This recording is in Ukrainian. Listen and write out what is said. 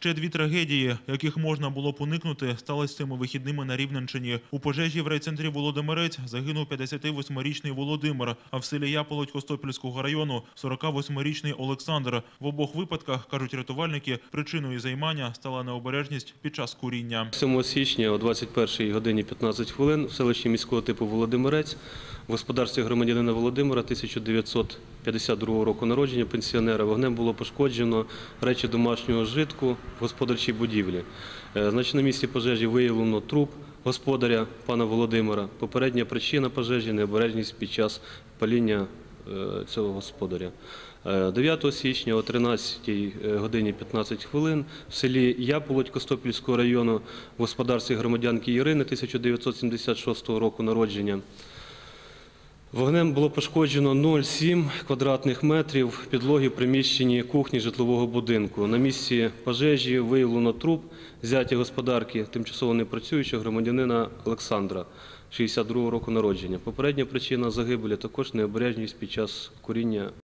Ще дві трагедії, яких можна було б уникнути, сталися цими вихідними на Рівненщині. У пожежі в райцентрі Володимирець загинув 58-річний Володимир, а в селі Яполодь Костопільського району 48-річний Олександр. В обох випадках, кажуть рятувальники, причиною займання стала необережність під час куріння. 7 січня о 21 годині 15 хвилин в селищі міського типу Володимирець в господарстві громадянина Володимира 1952 року народження пенсіонера вогнем було пошкоджено речі домашнього житку в господарчій будівлі. Е, Значить, на місці пожежі виявлено труп господаря пана Володимира. Попередня причина пожежі необережність під час паління е, цього господаря. Е, 9 січня о 13 годині 15 хвилин в селі Яполодь Костопільського району в господарстві громадянки Ірини 1976 року народження. Вогнем було пошкоджено 0,7 квадратних метрів підлоги в приміщенні кухні житлового будинку. На місці пожежі виявлено труп зяті господарки, тимчасово непрацюючого громадянина Олександра, 62 року народження. Попередня причина загибелі також необережність під час куріння